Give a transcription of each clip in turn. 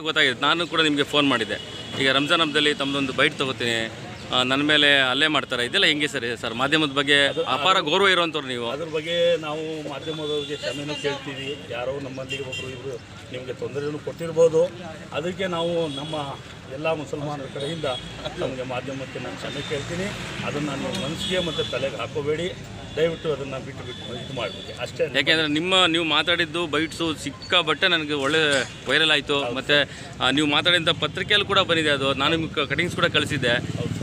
ಗೊತ್ತಾಗಿದೆ ನಾನು ಕೂಡ ನಿಮಗೆ ಫೋನ್ ಮಾಡಿದ್ದೆ. ಈಗ ರಂಜಾನ್ ಹಬ್ಬದಲ್ಲಿ ತಮ್ಮದೊಂದು ಬೈಟ್ ತಗೋತೀನಿ. ನನ್ನ ಮೇಲೆ ಅಲ್ಲೇ ಮಾಡ್ತಾರೆ. ಇದೆಲ್ಲ ಹೆಂಗೆ ಸರ್ ಸರ್ ಮಾಧ್ಯಮದ ಬಗ್ಗೆ ಅಪಾರ ಗೌರವ ಇರುವಂಥವ್ರು ನೀವು. ಅದ್ರ ಬಗ್ಗೆ ನಾವು ಮಾಧ್ಯಮದವ್ರಿಗೆ ಕ್ಷಮೆನೂ ಕೇಳ್ತೀವಿ. ಯಾರೋ ನಮ್ಮಲ್ಲಿಗೆ ಒಬ್ಬರು ಇಬ್ಬರು ನಿಮಗೆ ತೊಂದರೆಯನ್ನು ಕೊಟ್ಟಿರ್ಬೋದು. ಅದಕ್ಕೆ ನಾವು ನಮ್ಮ ಎಲ್ಲ ಮುಸಲ್ಮಾನರ ಕಡೆಯಿಂದ ನಮಗೆ ಮಾಧ್ಯಮಕ್ಕೆ ನಾನು ಕ್ಷಮೆ ಕೇಳ್ತೀನಿ. ಅದನ್ನು ನಾನು ಮನಸ್ಸಿಗೆ ಮತ್ತು ತಲೆಗೆ ಹಾಕೋಬೇಡಿ. ದಯವಿಟ್ಟು ಅದನ್ನು ಬಿಟ್ಟು ಬಿಟ್ಟು ಇದು ಮಾಡಬೇಕು. ಅಷ್ಟೇ ಯಾಕೆಂದರೆ ನಿಮ್ಮ ನೀವು ಮಾತಾಡಿದ್ದು ಬೈಟ್ಸು ಸಿಕ್ಕಾಬಟ್ಟೆ ನನಗೆ ಒಳ್ಳೆ ವೈರಲ್ ಆಯಿತು. ಮತ್ತು ನೀವು ಮಾತಾಡಿದಂಥ ಪತ್ರಿಕೆಯಲ್ಲಿ ಕೂಡ ಬಂದಿದೆ ಅದು. ನಾನು ನಿಮ್ಗೆ ಕಟಿಂಗ್ಸ್ ಕೂಡ ಕಳಿಸಿದ್ದೆ.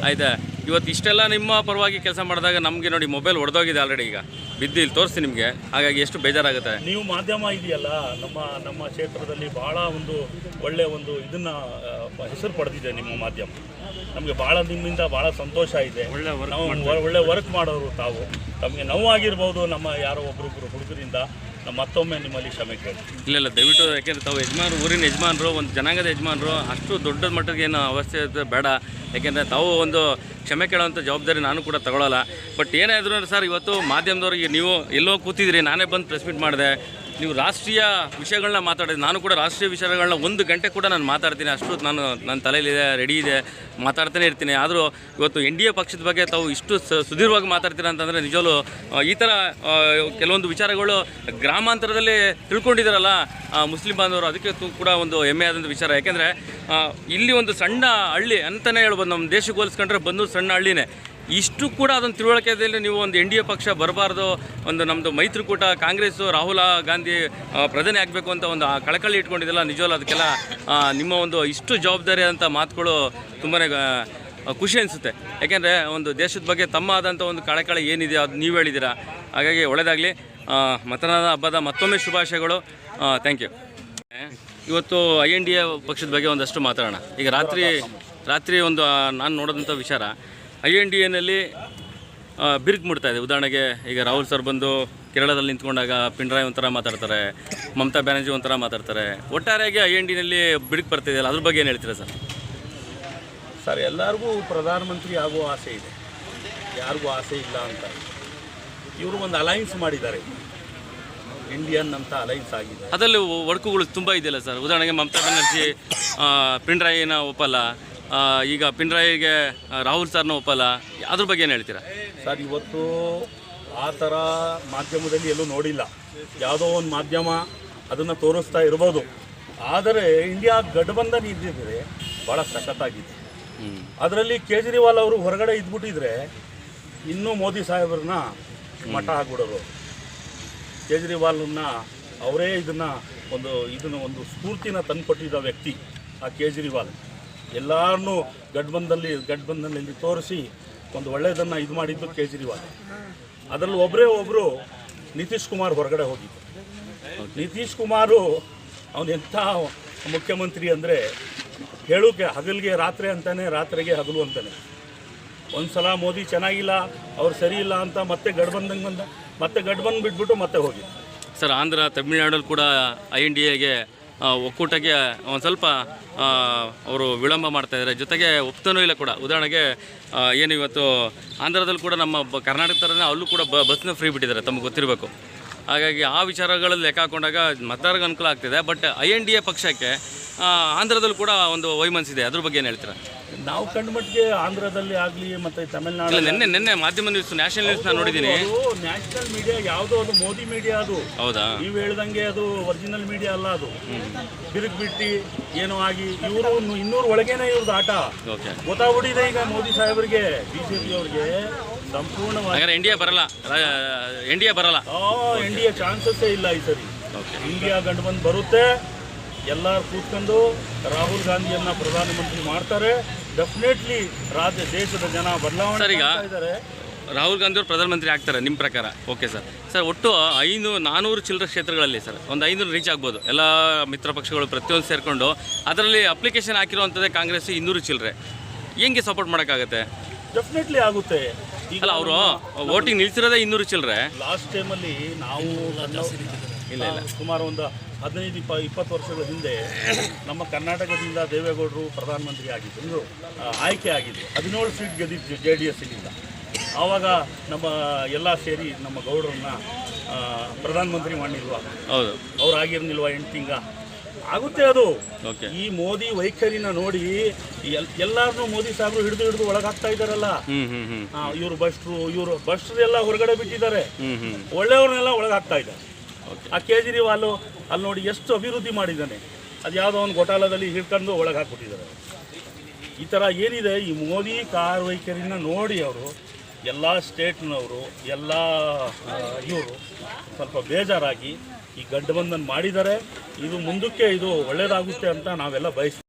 ಆಯ್ತಾ? ಇವತ್ತು ಇಷ್ಟೆಲ್ಲ ನಿಮ್ಮ ಪರವಾಗಿ ಕೆಲಸ ಮಾಡಿದಾಗ ನಮಗೆ ನೋಡಿ ಮೊಬೈಲ್ ಹೊಡೆದೋಗಿದೆ ಆಲ್ರೆಡಿ ಈಗ. ಬಿದ್ದು ಇಲ್ಲಿ ತೋರಿಸ್ತೀನಿ ನಿಮಗೆ. ಹಾಗಾಗಿ ಎಷ್ಟು ಬೇಜಾರಾಗುತ್ತೆ? ನೀವು ಮಾಧ್ಯಮ ಇದೆಯಲ್ಲ ನಮ್ಮ ನಮ್ಮ ಕ್ಷೇತ್ರದಲ್ಲಿ ಭಾಳ ಒಂದು ಒಳ್ಳೆಯ ಒಂದು ಇದನ್ನು ಹೆಸರು ಪಡೆದಿದೆ ನಿಮ್ಮ ಮಾಧ್ಯಮ. ನಮಗೆ ಭಾಳ ನಿಮ್ಮಿಂದ ಭಾಳ ಸಂತೋಷ ಇದೆ. ಒಳ್ಳೆ ನಾವು ಒಳ್ಳೆ ವರ್ಕ್ ಮಾಡೋರು ತಾವು. ನಮಗೆ ನೋವಾಗಿರ್ಬೋದು ನಮ್ಮ ಯಾರೋ ಒಬ್ಬರೊಬ್ಬರು ಹುಡುಗರಿಂದ. ಮತ್ತೊಮ್ಮೆ ನಿಮ್ಮಲ್ಲಿ ಕ್ಷಮೆ ಕೇಳ್ತೀನಿ. ಇಲ್ಲ ಇಲ್ಲ, ದಯವಿಟ್ಟು ಯಾಕೆಂದ್ರೆ ತಾವು ಯಜಮಾನರು, ಊರಿನ ಯಜಮಾನರು, ಒಂದು ಜನಾಂಗದ ಯಜಮಾನರು, ಅಷ್ಟು ದೊಡ್ಡ ಮಟ್ಟಕ್ಕೆ ಏನು ಅವಶ್ಯಕತೆ ಬೇಡ. ಯಾಕೆಂದರೆ ತಾವು ಒಂದು ಕ್ಷಮೆ ಕೇಳೋವಂಥ ಜವಾಬ್ದಾರಿ ನಾನು ಕೂಡ ತಗೊಳ್ಳಲ್ಲ ಬಟ್ ಏನೇ ಆದ್ರೂ ಸರ್, ಇವತ್ತು ಮಾಧ್ಯಮದವ್ರಿಗೆ ನೀವು ಎಲ್ಲೋ ಕೂತಿದ್ರಿ ನಾನೇ ಬಂದು ಪ್ರೆಸ್ ಮೀಟ್ ಮಾಡಿದೆ. ನೀವು ರಾಷ್ಟ್ರೀಯ ವಿಷಯಗಳನ್ನ ಮಾತಾಡೋದು ನಾನು ಕೂಡ ರಾಷ್ಟ್ರೀಯ ವಿಷಯಗಳನ್ನ ಒಂದು ಗಂಟೆ ಕೂಡ ನಾನು ಮಾತಾಡ್ತೀನಿ. ಅಷ್ಟು ನಾನು ನನ್ನ ತಲೆಯಲ್ಲಿದೆ ರೆಡಿ ಇದೆ, ಮಾತಾಡ್ತಾನೆ ಇರ್ತೀನಿ. ಆದರೂ ಇವತ್ತು ಎನ್ ಡಿ ಎ ಪಕ್ಷದ ಬಗ್ಗೆ ತಾವು ಇಷ್ಟು ಸುದೀರ್ಘವಾಗಿ ಮಾತಾಡ್ತೀರಾ ಅಂತಂದರೆ ನಿಜವೂ ಈ ಥರ ಕೆಲವೊಂದು ವಿಚಾರಗಳು ಗ್ರಾಮಾಂತರದಲ್ಲಿ ತಿಳ್ಕೊಂಡಿದ್ದಾರಲ್ಲ ಮುಸ್ಲಿಂ ಬಾಂಧವರು, ಅದಕ್ಕೆ ಕೂಡ ಒಂದು ಹೆಮ್ಮೆ ಆದಂಥ ವಿಚಾರ. ಯಾಕೆಂದರೆ ಇಲ್ಲಿ ಒಂದು ಸಣ್ಣ ಹಳ್ಳಿ ಅಂತಲೇ ಹೇಳ್ಬೋದು. ನಮ್ಮ ದೇಶಕ್ಕೆ ಹೋಲಿಸ್ಕೊಂಡ್ರೆ ಬಂದು ಸಣ್ಣ ಹಳ್ಳಿನೇ. ಇಷ್ಟು ಕೂಡ ಅದನ್ನು ತಿಳುವಳಿಕೆಯಲ್ಲಿ ನೀವು ಒಂದು ಎನ್ ಡಿ ಎ ಪಕ್ಷ ಬರಬಾರ್ದು, ಒಂದು ನಮ್ಮದು ಮೈತ್ರಿಕೂಟ ಕಾಂಗ್ರೆಸ್ಸು, ರಾಹುಲ್ ಗಾಂಧಿ ಪ್ರಧಾನಿ ಆಗಬೇಕು ಅಂತ ಒಂದು ಕಳಕಳಿ ಇಟ್ಕೊಂಡಿದ್ದಲ್ಲ ನಿಜವಲ್ಲ ಅದಕ್ಕೆಲ್ಲ ನಿಮ್ಮ ಒಂದು ಇಷ್ಟು ಜವಾಬ್ದಾರಿ ಅಂತ ಮಾತುಗಳು ತುಂಬಾ ಖುಷಿ ಅನಿಸುತ್ತೆ. ಯಾಕೆಂದರೆ ಒಂದು ದೇಶದ ಬಗ್ಗೆ ತಮ್ಮ ಆದಂಥ ಒಂದು ಕಳಕಳಿ ಏನಿದೆ ಅದು ನೀವು ಹೇಳಿದ್ದೀರಾ, ಹಾಗಾಗಿ ಒಳ್ಳೆಯದಾಗಲಿ ಮತದಾನ ಹಬ್ಬದ ಮತ್ತೊಮ್ಮೆ ಶುಭಾಶಯಗಳು. ಥ್ಯಾಂಕ್ ಯು ಇವತ್ತು ಐ ಎನ್ ಡಿ ಎ ಪಕ್ಷದ ಬಗ್ಗೆ ಒಂದಷ್ಟು ಮಾತಾಡೋಣ. ಈಗ ರಾತ್ರಿ ರಾತ್ರಿ ಒಂದು ನಾನು ನೋಡಿದಂಥ ವಿಚಾರ ಐ ಎನ್ ಡಿ ಎನಲ್ಲಿ ಬಿರುಕು ಮುಡ್ತಾ ಇದೆ. ಉದಾಹರಣೆಗೆ ಈಗ ರಾಹುಲ್ ಸರ್ ಬಂದು ಕೇರಳದಲ್ಲಿ ನಿಂತ್ಕೊಂಡಾಗ ಪಿಣರಾಯಿ ಒಂಥರ ಮಾತಾಡ್ತಾರೆ ಮಮತಾ ಬ್ಯಾನರ್ಜಿ ಒಂಥರ ಮಾತಾಡ್ತಾರೆ. ಒಟ್ಟಾರೆಯಾಗಿ ಐ ಎನ್ ಡಿನಲ್ಲಿ ಬಿರುಕು ಬರ್ತಿದೆಯಲ್ಲ ಅದ್ರ ಬಗ್ಗೆ ಏನು ಹೇಳ್ತೀರಾ ಸರ್? ಸರ್ ಎಲ್ಲರಿಗೂ ಪ್ರಧಾನಮಂತ್ರಿ ಆಗುವ ಆಸೆ ಇದೆ. ಯಾರಿಗೂ ಆಸೆ ಇಲ್ಲ ಅಂತ. ಇವರು ಒಂದು ಅಲೈನ್ಸ್ ಮಾಡಿದ್ದಾರೆ. ಇಂಡಿಯನ್ ಅಂತ ಅಲೈನ್ಸ್ ಆಗಿದೆ. ಅದರಲ್ಲಿ ಒಡಕುಗಳು ತುಂಬ ಇದೆಯಲ್ಲ ಸರ್? ಉದಾಹರಣೆಗೆ ಮಮತಾ ಬ್ಯಾನರ್ಜಿ ಪಿಣರಾಯಿನ ಒಪ್ಪಲ್ಲ. ಈಗ ಪಿಣರಾಯಿಗೆ ರಾಹುಲ್ ಸರ್ನ ಒಪ್ಪಲ್ಲ. ಅದ್ರ ಬಗ್ಗೆ ಏನು ಹೇಳ್ತೀರಾ? ಸರ್ ಇವತ್ತು ಆ ಥರ ಮಾಧ್ಯಮದಲ್ಲಿ ಎಲ್ಲೂ ನೋಡಿಲ್ಲ. ಯಾವುದೋ ಒಂದು ಮಾಧ್ಯಮ ಅದನ್ನು ತೋರಿಸ್ತಾ ಇರ್ಬೋದು. ಆದರೆ ಇಂಡಿಯಾ ಗಠಬಂಧನ್ ಇದ್ದಿದ್ರೆ ಭಾಳ ಸಖತ್ತಾಗಿದೆ ಅದರಲ್ಲಿ ಕೇಜ್ರಿವಾಲ್ ಅವರು ಹೊರಗಡೆ ಇದ್ಬಿಟ್ಟಿದ್ರೆ ಇನ್ನೂ ಮೋದಿ ಸಾಹೇಬ್ರನ್ನ ಮಠ ಹಾಕ್ಬಿಡೋರು ಕೇಜ್ರಿವಾಲ್ನ ಅವರೇ ಇದನ್ನು ಒಂದು ಇದನ್ನು ಒಂದು ಸ್ಫೂರ್ತಿನ ತಂದುಕೊಟ್ಟಿದ್ದ ವ್ಯಕ್ತಿ ಆ ಕೇಜ್ರಿವಾಲ್. ಎಲ್ಲರನ್ನೂ ಗಡ್ಬಂದಲ್ಲಿ ಗಠಬಂಧನಲ್ಲಿ ತೋರಿಸಿ ಒಂದು ಒಳ್ಳೆಯದನ್ನು ಇದು ಮಾಡಿದ್ದು ಕೇಜ್ರಿವಾಲ್. ಅದರಲ್ಲಿ ಒಬ್ಬರೇ ಒಬ್ಬರು ನಿತೀಶ್ ಕುಮಾರ್ ಹೊರಗಡೆ ಹೋಗಿದ್ದು ನಿತೀಶ್ ಕುಮಾರು ಅವನು ಎಂಥ ಮುಖ್ಯಮಂತ್ರಿ ಅಂದರೆ ಹೇಳೋಕೆ ಹಗಲಿಗೆ ರಾತ್ರಿ ಅಂತಾನೆ, ರಾತ್ರಿಗೆ ಹಗಲು ಅಂತಾನೆ. ಒಂದು ಸಲ ಮೋದಿ ಚೆನ್ನಾಗಿಲ್ಲ, ಅವ್ರು ಸರಿ ಇಲ್ಲ ಅಂತ ಮತ್ತೆ ಗಡ್ಬಂದಂಗೆ ಬಂದ, ಮತ್ತೆ ಗಡ್ಬಂದ್ ಬಿಟ್ಬಿಟ್ಟು ಮತ್ತೆ ಹೋಗಿದ್ದು ಸರ್, ಆಂಧ್ರ ತಮಿಳುನಾಡಲ್ಲಿ ಕೂಡ ಐ ಎನ್ ಡಿ ಎಗೆ ಒಕ್ಕೂಟಕ್ಕೆ ಒಂದು ಸ್ವಲ್ಪ ಅವರು ವಿಳಂಬ ಮಾಡ್ತಾಯಿದ್ದಾರೆ ಜೊತೆಗೆ ಒಪ್ತನೂ ಇಲ್ಲ ಕೂಡ. ಉದಾಹರಣೆಗೆ ಏನು ಇವತ್ತು ಆಂಧ್ರದಲ್ಲಿ ಕೂಡ ನಮ್ಮ ಕರ್ನಾಟಕ ಥರನೇ ಅಲ್ಲೂ ಕೂಡ ಬ, ಬಸ್ನ ಫ್ರೀ ಬಿಟ್ಟಿದ್ದಾರೆ, ತಮಗೆ ಗೊತ್ತಿರಬೇಕು. ಹಾಗಾಗಿ ಆ ವಿಚಾರಗಳಲ್ಲಿ ಲೆಕ್ಕ ಹಾಕೊಂಡಾಗ ಮತದಾರರಿಗೆ ಅನುಕೂಲ ಆಗ್ತಿದೆ. But I N D A ಪಕ್ಷಕ್ಕೆ ಆಂಧ್ರದಲ್ಲಿ ಕೂಡ ಒಂದು ವೈಮನ್ಸಿದೆ ಅದ್ರ ಬಗ್ಗೆ ಏನು ಹೇಳ್ತೀರಾ? ನಾವು ಕಂಡ ಮಟ್ಟಿಗೆ ಆಂಧ್ರದಲ್ಲಿ ಆಗಲಿ ಮತ್ತು ತಮಿಳ್ನಾಡು ನಿನ್ನೆ ನಿನ್ನೆ ಮಾಧ್ಯಮ ನ್ಯೂಸ್ ನ್ಯಾಷನಲ್ ನ್ಯೂಸ್ ನಾನು ನೋಡಿದ್ದೀನಿ. ನ್ಯಾಷನಲ್ ಮೀಡಿಯಾ ಯಾವುದೋ ಅದು ಮೋದಿ ಮೀಡಿಯಾ ಅದು. ಹೌದಾ? ನೀವು ಹೇಳ್ದಂಗೆ ಅದು ಒರಿಜಿನಲ್ ಮೀಡಿಯಾ ಅಲ್ಲ ಅದು. ಬಿರುಕು ಬಿಟ್ಟು ಏನೋ ಆಗಿ ಇವರು ಇನ್ನೂರು ಒಳಗೇನೆ ಇವ್ರದ್ದು ಆಟ. ಓಕೆ. ಗೊತ್ತಾಗ್ಬಿಟ್ಟಿದೆ ಈಗ ಮೋದಿ ಸಾಹೇಬರಿಗೆ ಬಿಜೆಪಿ ಅವ್ರಿಗೆ ಸಂಪೂರ್ಣವಾಗಿ. ಇಂಡಿಯಾ ಬರಲ್ಲ. ಇಂಡಿಯಾ ಬರಲ್ಲ. ಇಂಡಿಯಾ ಚಾನ್ಸಸ್ಸೇ ಇಲ್ಲ ಈ ಸರಿ. ಓಕೆ. ಇಂಡಿಯಾ ಗಂಡು ಬಂದು ಬರುತ್ತೆ. ಎಲ್ಲರೂ ಕೂತ್ಕೊಂಡು ರಾಹುಲ್ ಗಾಂಧಿಯನ್ನ ಪ್ರಧಾನಮಂತ್ರಿ ಮಾಡ್ತಾರೆ. ಡೆಫಿನೆಟ್ಲಿ ರಾಜ್ಯ ದೇಶದ ಜನ ಬದಲಾವಣೆ ಸರ್, ಈಗ ಇದ್ದಾರೆ. ರಾಹುಲ್ ಗಾಂಧಿ ಅವರು ಪ್ರಧಾನಮಂತ್ರಿ ಆಗ್ತಾರೆ ನಿಮ್ಮ ಪ್ರಕಾರ? ಓಕೆ ಸರ್ ಸರ್ ಒಟ್ಟು ಐನೂರು ನಾನೂರು ಚಿಲ್ಲರೆ ಕ್ಷೇತ್ರಗಳಲ್ಲಿ ಸರ್ ಒಂದು ಐನೂರು ರೀಚ್ ಆಗ್ಬೋದು. ಎಲ್ಲ ಮಿತ್ರ ಪಕ್ಷಗಳು ಪ್ರತಿಯೊಂದು ಸೇರಿಕೊಂಡು ಅದರಲ್ಲಿ ಅಪ್ಲಿಕೇಶನ್ ಹಾಕಿರುವಂಥದ್ದೇ ಕಾಂಗ್ರೆಸ್ ಇನ್ನೂರು ಚಿಲ್ಲರೆ. ಹೆಂಗೆ ಸಪೋರ್ಟ್ ಮಾಡೋಕ್ಕಾಗತ್ತೆ? ಡೆಫಿನೆಟ್ಲಿ ಆಗುತ್ತೆ. ಅಲ್ಲ ಅವರು ವೋಟಿಂಗ್ ನಿಲ್ಸಿರೋದೇ ಇನ್ನೂರು ಚಿಲ್ಲರೆ. ಲಾಸ್ಟ್ ಟೈಮಲ್ಲಿ ನಾವು ಇಲ್ಲ ಇಲ್ಲ. ಸುಮಾರು ಒಂದು ಹದಿನೈದು ಇಪ್ಪ ಇಪ್ಪತ್ತು ವರ್ಷಗಳ ಹಿಂದೆ ನಮ್ಮ ಕರ್ನಾಟಕದಿಂದ ದೇವೇಗೌಡರು ಪ್ರಧಾನಮಂತ್ರಿ ಆಗಿದ್ದರು ಆಯ್ಕೆ ಆಗಿದೆ. ಹದಿನೇಳು ಸೀಟ್ ಗೆದ್ದಿದ್ದು ಜೆ ಡಿ ಎಸ್ಸಿನಿಂದ ಆವಾಗ ನಮ್ಮ ಎಲ್ಲ ಸೇರಿ ನಮ್ಮ ಗೌಡರನ್ನ ಪ್ರಧಾನಮಂತ್ರಿ ಮಾಡಿಲ್ವಾ? ಹೌದು. ಅವ್ರು ಆಗಿರ್ನಿಲ್ವಾ ಎಂಟು ತಿಂಗ ಆಗುತ್ತೆ ಅದು. ಓಕೆ. ಈ ಮೋದಿ ವೈಖರಿನ ನೋಡಿ ಎಲ್ ಎಲ್ಲಾರನ್ನೂ ಮೋದಿ ಸಾಹೇಬರು ಹಿಡಿದು ಹಿಡಿದು ಒಳಗಾಗ್ತಾ ಇದಾರಲ್ಲ. ಇವರು ಬಸ್ಟ್ರು ಇವರು ಬಸ್ಟ್ರು ಎಲ್ಲ ಹೊರಗಡೆ ಬಿಟ್ಟಿದ್ದಾರೆ. ಒಳ್ಳೆಯವ್ರನ್ನೆಲ್ಲ ಒಳಗಾಗ್ತಾ ಇದ್ದಾರೆ. ಆ ಕೇಜ್ರಿವಾಲ್ ಅಲ್ಲಿ ನೋಡಿ ಎಷ್ಟು ಅಭಿವೃದ್ಧಿ ಮಾಡಿದ್ದಾನೆ. ಅದು ಯಾವುದೋ ಒಂದು ಘೋಟಾಲದಲ್ಲಿ ಹಿಡ್ಕೊಂಡು ಒಳಗೆ ಹಾಕ್ಬಿಟ್ಟಿದ್ದಾರೆ. ಈ ಥರ ಏನಿದೆ, ಈ ಮೋದಿ ಕಾರ್ ವೈಖರಿನ ನೋಡಿ ಅವರು, ಎಲ್ಲ ಸ್ಟೇಟ್ನವರು, ಎಲ್ಲ ಇವರು ಸ್ವಲ್ಪ ಬೇಜಾರಾಗಿ ಈ ಗಡ್ಡಬಂಧನ್ ಮಾಡಿದ್ದಾರೆ. ಇದು ಮುಂದಕ್ಕೆ ಇದು ಒಳ್ಳೆಯದಾಗುತ್ತೆ ಅಂತ ನಾವೆಲ್ಲ ಬಯಸ್ತೀವಿ.